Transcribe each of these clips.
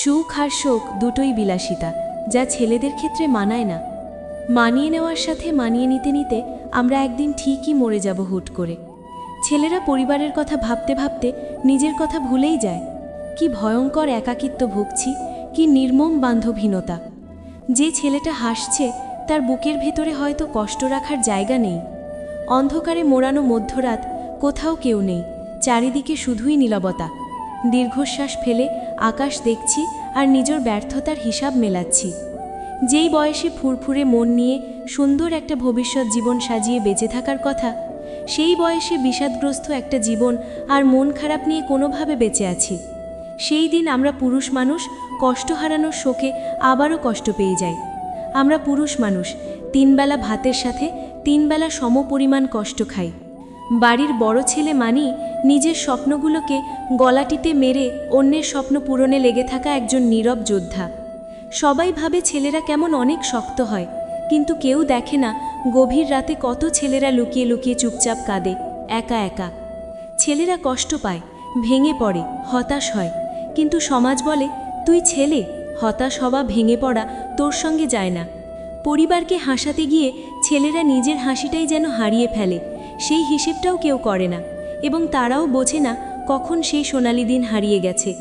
সুখ আর শোক দুটোই বিলাসিতা, যা ছেলেদের ক্ষেত্রে মানায় না। মানিয়ে নেওয়ার সাথে মানিয়ে নিতে নিতে আমরা একদিন ঠিকই মরে যাব হুট করে। ছেলেরা পরিবারের কথা ভাবতে ভাবতে নিজের কথা ভুলেই যায়। কি ভয়ঙ্কর একাকিত্ব ভুগছি, কি নির্মম বান্ধবহীনতা। যে ছেলেটা হাসছে, তার বুকের ভেতরে হয়তো কষ্ট রাখার জায়গা নেই। অন্ধকারে মোড়ানো মধ্যরাত কোথাও কেউ নেই, চারিদিকে শুধুই নীরবতা। দীর্ঘশ্বাস ফেলে আকাশ দেখছি আর নিজের ব্যর্থতার হিসাব মেলাচ্ছি। যেই বয়সে ফুরফুরে মন নিয়ে সুন্দর একটা ভবিষ্যৎ জীবন সাজিয়ে বেঁচে থাকার কথা, সেই বয়সে বিষাদগ্রস্ত একটা জীবন আর মন খারাপ নিয়ে কোনোভাবে বেঁচে আছি। সেই দিন আমরা পুরুষ মানুষ, কষ্ট হারানোর শোকে আবারও কষ্ট পেয়ে যাই। আমরা পুরুষ মানুষ, তিনবেলা ভাতের সাথে তিনবেলা সমপরিমাণ কষ্ট খাই। বাড়ির বড় ছেলে মানি নিজের স্বপ্নগুলোকে গলাটিতে মেরে অন্যের স্বপ্ন পূরণে লেগে থাকা একজন নীরব যোদ্ধা। সবাই ভাবে ছেলেরা কেমন অনেক শক্ত হয়, কিন্তু কেউ দেখে না গভীর রাতে কত ছেলেরা লুকিয়ে লুকিয়ে চুপচাপ কাঁদে, একা একা। ছেলেরা কষ্ট পায়, ভেঙে পড়ে, হতাশ হয়। কিন্তু সমাজ বলে, তুই ছেলে, হতাশ হওয়া, ভেঙে পড়া তোর সঙ্গে যায় না। পরিবারকে হাসাতে গিয়ে ছেলেরা নিজের হাসিটাই যেন হারিয়ে ফেলে। সেই হিসেবটাও কেউ করে না এবং তারাও বোঝে না কখন সেই সোনালি দিন হারিয়ে গেছে।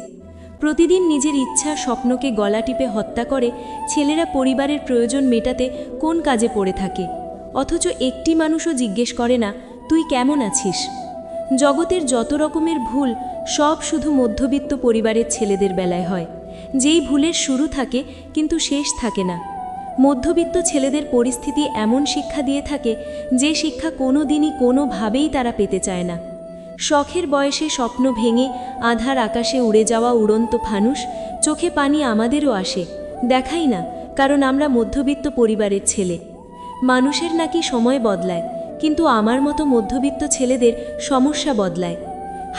প্রতিদিন নিজের ইচ্ছা স্বপ্নকে গলা টিপে হত্যা করে ছেলেরা পরিবারের প্রয়োজন মেটাতে কোন কাজে পড়ে থাকে। অথচ একটি মানুষও জিজ্ঞেস করে না, তুই কেমন আছিস? জগতের যত রকমের ভুল সব শুধু মধ্যবিত্ত পরিবারের ছেলেদের বেলায় হয়। যেই ভুলের শুরু থাকে, কিন্তু শেষ থাকে না। মধ্যবিত্ত ছেলেদের পরিস্থিতি এমন শিক্ষা দিয়ে থাকে যে শিক্ষা কোনো দিনই কোনোভাবেই তারা পেতে চায় না। শখের বয়সে স্বপ্ন ভেঙে আধার আকাশে উড়ে যাওয়া উড়ন্ত ফানুষ চোখে পানি আমাদেরও আসে, দেখাই না, কারণ আমরা মধ্যবিত্ত পরিবারের ছেলে। মানুষের নাকি সময় বদলায়, কিন্তু আমার মতো মধ্যবিত্ত ছেলেদের সমস্যা বদলায়।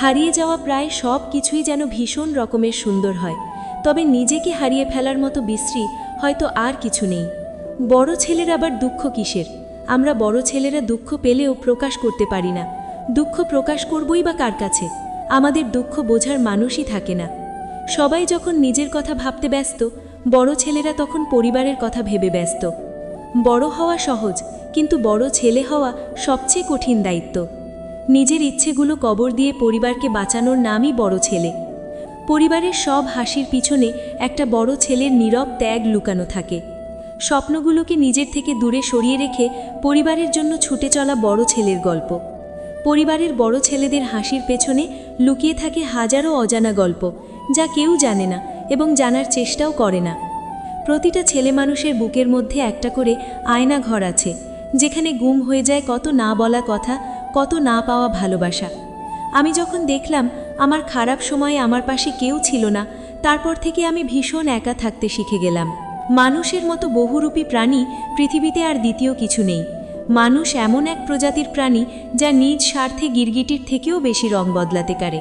হারিয়ে যাওয়া প্রায় সব কিছুই যেন ভীষণ রকমের সুন্দর হয়, তবে নিজেকে হারিয়ে ফেলার মতো বিশ্রী হয়তো আর কিছু নেই। বড় ছেলের আবার দুঃখ কিসের? আমরা বড় ছেলেরা দুঃখ পেলেও প্রকাশ করতে পারি না। দুঃখ প্রকাশ করবই বা কার কাছে? আমাদের দুঃখ বোঝার মানুষই থাকে না। সবাই যখন নিজের কথা ভাবতে ব্যস্ত, বড় ছেলেরা তখন পরিবারের কথা ভেবে ব্যস্ত। বড় হওয়া সহজ, কিন্তু বড় ছেলে হওয়া সবচেয়ে কঠিন দায়িত্ব। নিজের ইচ্ছেগুলো কবর দিয়ে পরিবারকে বাঁচানোর নামই বড় ছেলে। পরিবারের সব হাসির পিছনে একটা বড় ছেলের নীরব ত্যাগ লুকানো থাকে। স্বপ্নগুলোকে নিজের থেকে দূরে সরিয়ে রেখে পরিবারের জন্য ছুটে চলা বড় ছেলের গল্প। পরিবারের বড় ছেলেদের হাসির পেছনে লুকিয়ে থাকে হাজারো অজানা গল্প, যা কেউ জানে না এবং জানার চেষ্টাও করে না। প্রতিটা ছেলে মানুষের বুকের মধ্যে একটা করে আয়না ঘর আছে, যেখানে গুম হয়ে যায় কত না বলা কথা, কত না পাওয়া ভালোবাসা। আমি যখন দেখলাম আমার খারাপ সময়ে আমার পাশে কেউ ছিল না। তারপর থেকে আমি ভীষণ একা থাকতে শিখে গেলাম। মানুষের মতো বহুরূপী প্রাণী পৃথিবীতে আর দ্বিতীয় কিছু নেই। মানুষ এমন এক প্রজাতির প্রাণী যা নিজ স্বার্থে গিরগিটির থেকেও বেশি রং বদলাতে পারে।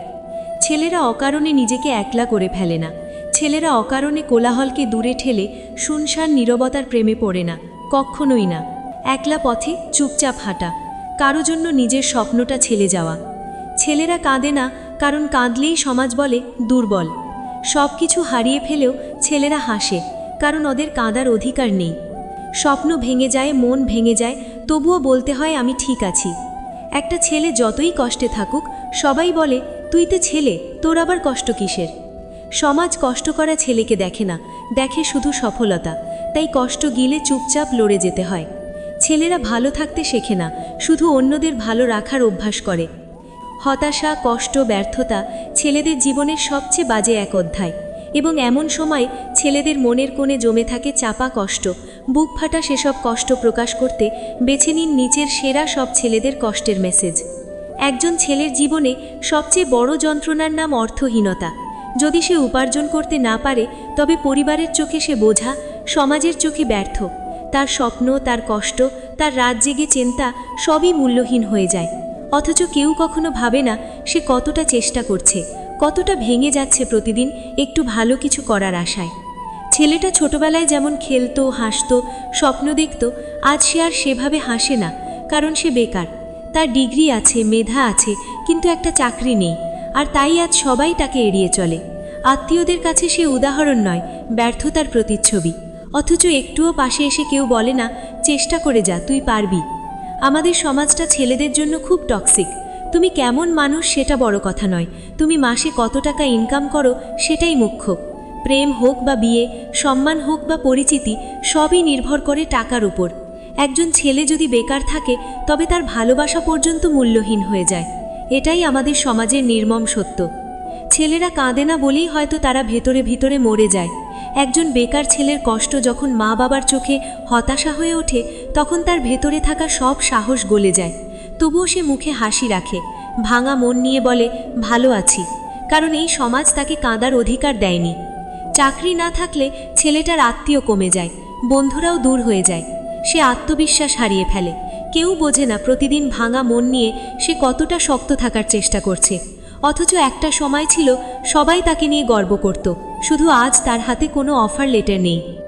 ছেলেরা অকারণে নিজেকে একলা করে ফেলে না। ছেলেরা অকারণে কোলাহলকে দূরে ঠেলে শুনশান নীরবতার প্রেমে পড়ে না। কখনোই না। একলা পথে চুপচাপ হাঁটা। কারও জন্য নিজের স্বপ্নটা ছেলে যাওয়া। ছেলেরা কাঁদে না কারণ কাঁদলেই সমাজ বলে দুর্বল। সব কিছু হারিয়ে ফেলেও ছেলেরা হাসে, কারণ ওদের কাঁদার অধিকার নেই। স্বপ্ন ভেঙে যায়, মন ভেঙে যায়, তবুও বলতে হয় আমি ঠিক আছি। একটা ছেলে যতই কষ্টে থাকুক, সবাই বলে, তুই তো ছেলে, তোর আবার কষ্ট কিসের? সমাজ কষ্ট করা ছেলেকে দেখে না, দেখে শুধু সফলতা। তাই কষ্ট গিলে চুপচাপ লড়ে যেতে হয়। ছেলেরা ভালো থাকতে শেখে না, শুধু অন্যদের ভালো রাখার অভ্যাস করে। হতাশা, কষ্ট, ব্যর্থতা ছেলেদের জীবনের সবচেয়ে বাজে এক অধ্যায়। এবং এমন সময় ছেলেদের মনের কোণে জমে থাকে চাপা কষ্ট, বুক ফাটা সেসব কষ্ট প্রকাশ করতে বেছে নিন নিচের সেরা সব ছেলেদের কষ্টের মেসেজ একজন ছেলের জীবনে সবচেয়ে বড় যন্ত্রণার নাম অর্থহীনতা। যদি সে উপার্জন করতে না পারে, তবে পরিবারের চোখে সে বোঝা, সমাজের চোখে ব্যর্থ। তার স্বপ্ন, তার কষ্ট, তার রাত জেগে চিন্তা সবই মূল্যহীন হয়ে যায়। অথচ কেউ কখনো ভাবে না সে কতটা চেষ্টা করছে, কতটা ভেঙে যাচ্ছে প্রতিদিন একটু ভালো কিছু করার আশায়। ছেলেটা ছোটবেলায় যেমন খেলতো, হাসতো, স্বপ্ন দেখত, আজ সে আর সেভাবে হাসে না, কারণ সে বেকার। তার ডিগ্রি আছে, মেধা আছে, কিন্তু একটা চাকরি নেই, আর তাই আজ সবাই তাকে এড়িয়ে চলে। আত্মীয়দের কাছে সে উদাহরণ নয়, ব্যর্থতার প্রতিচ্ছবি। অথচ একটুও পাশে এসে কেউ বলে না, চেষ্টা করে যা, তুই পারবি। আমাদের সমাজটা ছেলেদের জন্য খুব টক্সিক তুমি কেমন মানুষ সেটা বড় কথা নয়। তুমি মাসে কত টাকা ইনকাম করো সেটাই মুখ্য। প্রেম হোক বা বিয়ে, সম্মান হোক বা পরিচিতি, সবই নির্ভর করে টাকার উপর। একজন ছেলে যদি বেকার থাকে, তবে তার ভালোবাসা পর্যন্ত মূল্যহীন হয়ে যায়। এটাই আমাদের সমাজের নির্মম সত্য। ছেলেরা কাঁদে না বলেই হয়তো তারা ভেতরে ভিতরে মরে যায়। একজন বেকার ছেলের কষ্ট যখন মা বাবার চোখে হতাশা হয়ে ওঠে, তখন তার ভেতরে থাকা সব সাহস গলে যায়। তবুও সে মুখে হাসি রাখে, ভাঙা মন নিয়ে বলে, ভালো আছি। কারণ এই সমাজ তাকে কাঁদার অধিকার দেয়নি। চাকরি না থাকলে ছেলেটার আত্মীয় কমে যায়, বন্ধুরাও দূর হয়ে যায়। সে আত্মবিশ্বাস হারিয়ে ফেলে। কেউ বোঝে না প্রতিদিন ভাঙা মন নিয়ে সে কতটা শক্ত থাকার চেষ্টা করছে। অথচ একটা সময় ছিল সবাই তাকে নিয়ে গর্ব করত। শুধু আজ তার হাতে কোনো অফার লেটার নেই।